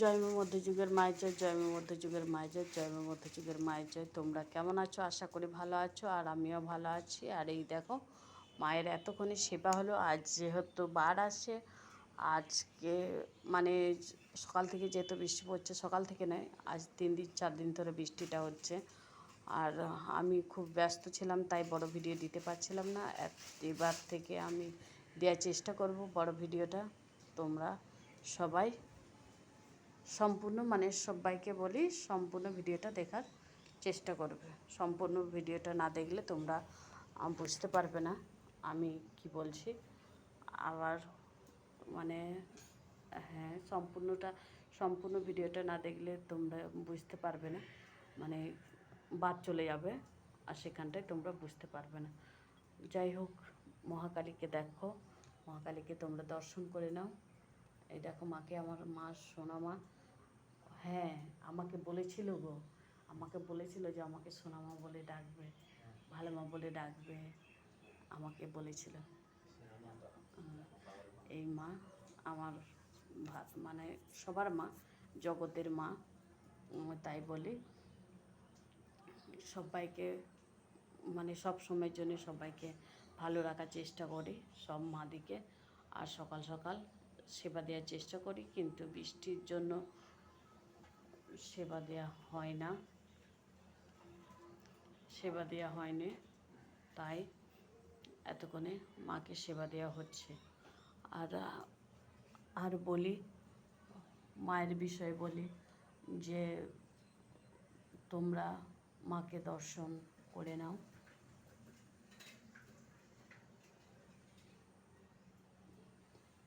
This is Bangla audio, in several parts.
জয়মা মধ্যযুগের মায়ের জয়, জয়মা মধ্যযুগের মায়ের জয়, জয়মা মধ্যযুগের মায়ের জয়। তোমরা কেমন আছো? আশা করি ভালো আছো আর আমিও ভালো আছি। আর এই দেখো, মায়ের এতক্ষণে সেবা হলো, আজ যেহেতু বার আসে, আজকে মানে সকাল থেকে যেহেতু বৃষ্টি পড়ছে, সকাল থেকে নয়, আজ তিন দিন, চার দিন ধরে বৃষ্টিটা হচ্ছে। আর আমি খুব ব্যস্ত ছিলাম, তাই বড় ভিডিও দিতে পারছিলাম না। এবার থেকে আমি দেওয়ার চেষ্টা করব বড় ভিডিওটা। তোমরা সবাই সম্পূর্ণ মানে সবাইকে বলি, সম্পূর্ণ ভিডিওটা দেখার চেষ্টা করবে। সম্পূর্ণ ভিডিওটা না দেখলে তোমরা বুঝতে পারবে না আমি কি বলছি। আবার মানে হ্যাঁ সম্পূর্ণটা, সম্পূর্ণ ভিডিওটা না দেখলে তোমরা বুঝতে পারবে না। মানে বাদ চলে যাবে আর সেখানটায় তোমরা বুঝতে পারবে না। যাই হোক, মহাকালীকে দেখো। মহাকালীকে তোমরা দর্শন করে নাও। এই দেখো মাকে, আমার মা সোনা মা হ্যাঁ আমাকে বলেছিল গো। আমাকে বলেছিল যে আমাকে সোনা মা বলে ডাকবে ভালো মা বলে ডাকবে। আমাকে বলেছিল। এই মা আমার ভা- মানে সবার মা, জগতের মা তাই বলি সবাইকে মানে সব সময়ের জন্য সবাইকে ভালো রাখার চেষ্টা করি, সব মাদিকে। আর সকাল সকাল সেবা দেওয়ার চেষ্টা করি, কিন্তু বৃষ্টির জন্য সেবা দেওয়া হয় না। সেবা দেওয়া হয়নি, তাই এতক্ষণে মাকে সেবা দেওয়া হচ্ছে। আর আর বলি, মায়ের বিষয়ে বলি যে, তোমরা মাকে দর্শন করে নাও।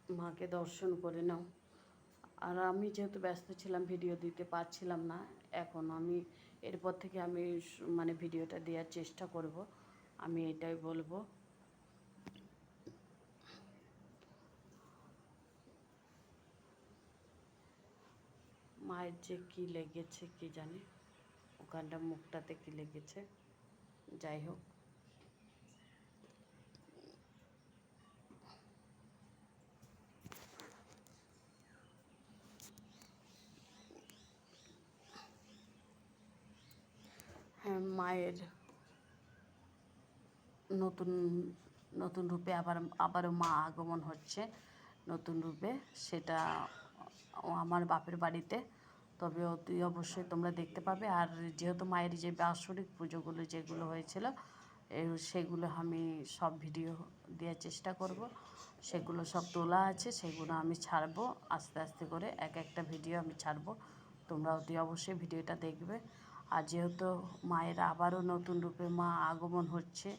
মাকে দর্শন করে নাও। আর আমি যেহেতু ব্যস্ত ছিলাম ভিডিও দিতে পারছিলাম না, এখন আমি এরপর থেকে আমি মানে ভিডিওটা দেওয়ার চেষ্টা করব। আমি এটাই বলব। মায়ের যে কী লেগেছে কি জানি? ওখানটা মুখটাতে কি লেগেছে? যাই হোক হ্যাঁ মায়ের নতুন নতুন রূপে আবার, আবারও মা আগমন হচ্ছে নতুন রূপে। সেটা আমার বাপের বাড়িতে। তবে অতি অবশ্যই তোমরা দেখতে পাবে। আর যেহেতু মায়ের যে বাৎসরিক পুজোগুলো যেগুলো হয়েছিল সেগুলো আমি সব ভিডিও দেওয়ার চেষ্টা করব। সেগুলো সব তোলা আছে, সেগুলো আমি ছাড়বো। আস্তে আস্তে করে এক একটা ভিডিও আমি ছাড়বো। তোমরা অতি অবশ্যই ভিডিওটা দেখবে। আর যেহেতু মায়ের আবারও নতুন রূপে মা আগমন হচ্ছে,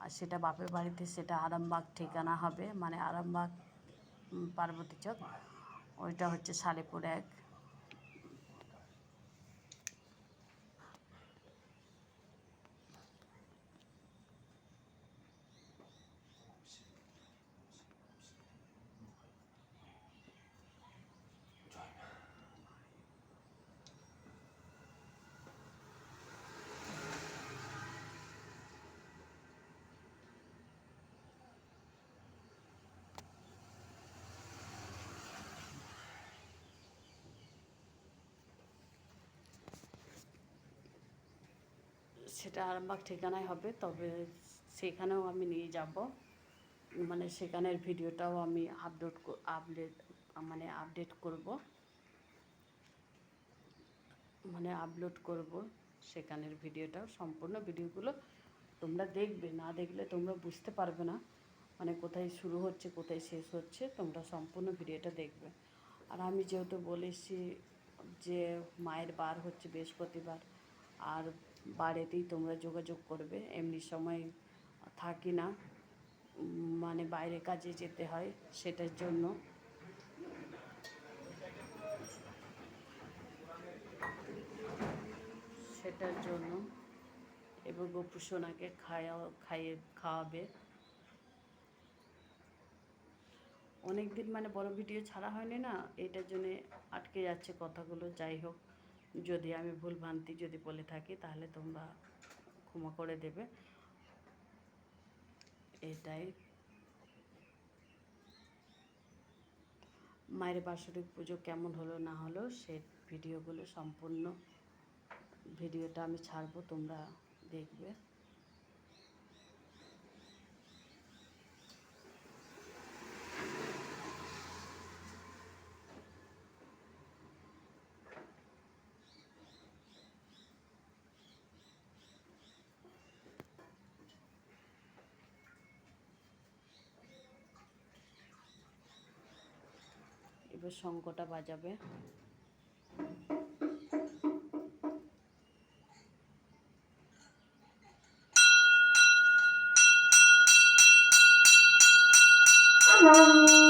আর সেটা বাপের বাড়িতে সেটা আরামবাগ ঠিকানা হবে মানে আরামবাগ পার্বতী চক। ওইটা হচ্ছে সালেপুর এক। সেটা আরামবাগ ঠিকানায় হবে, তবে সেখানেও আমি নিয়ে যাব। মানে সেখানের ভিডিওটাও আমি আপলোড আপডেট মানে আপডেট করব। মানে আপলোড করব সেখানের ভিডিওটাও, সম্পূর্ণ ভিডিওগুলো তোমরা দেখবে, না দেখলে তোমরা বুঝতে পারবে না। মানে কোথায় শুরু হচ্ছে, কোথায় শেষ হচ্ছে, তোমরা সম্পূর্ণ ভিডিওটা দেখবে। আর আমি যেহেতু বলেছি যে মায়ের বার হচ্ছে বৃহস্পতিবার, আর বাড়িতেই তোমরা যোগাযোগ করবে, এমনি সময় থাকি না। মানে বাইরে কাজে যেতে হয় সেটার জন্য। সেটার জন্য। এবং গপু সোনাকে খাওয়া খাইয়ে খাওয়াবে। অনেক দিন মানে বড় ভিডিও ছাড়া হয়নি না, এটার জন্যে আটকে যাচ্ছে কথাগুলো, যাই হোক। যদি আমি ভুল ভ্রান্তি যদি বলে থাকি, তাহলে তোমরা ক্ষমা করে দেবে। এটাই। মায়ের বাৎসরিক পুজো কেমন হলো না হলো, সে ভিডিওগুলো সম্পূর্ণ, ভিডিওটা আমি ছাড়বো, তোমরা দেখবে। এবার শঙ্কটা বাজাবে। Thank আছে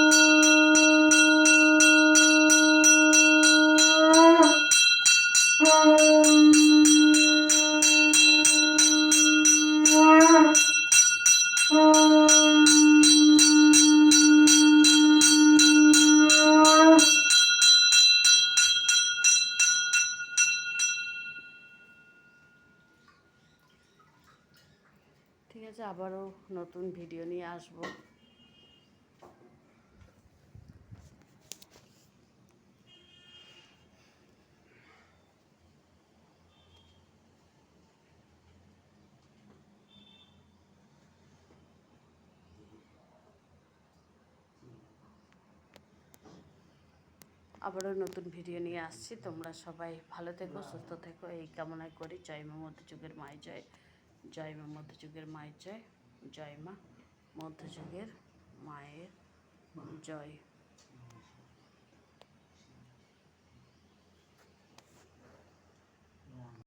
আবারও নতুন ভিডিও নিয়ে আসব। আবারও নতুন ভিডিও নিয়ে আসছি। তোমরা সবাই ভালো থেকো সুস্থ থেকো। এই কামনাই করি। জয় মা মধ্যযুগের মায় জয়। জয় মা মধ্যযুগের মায়ের জয় জয় মা মধ্যযুগের মায়ের জয়।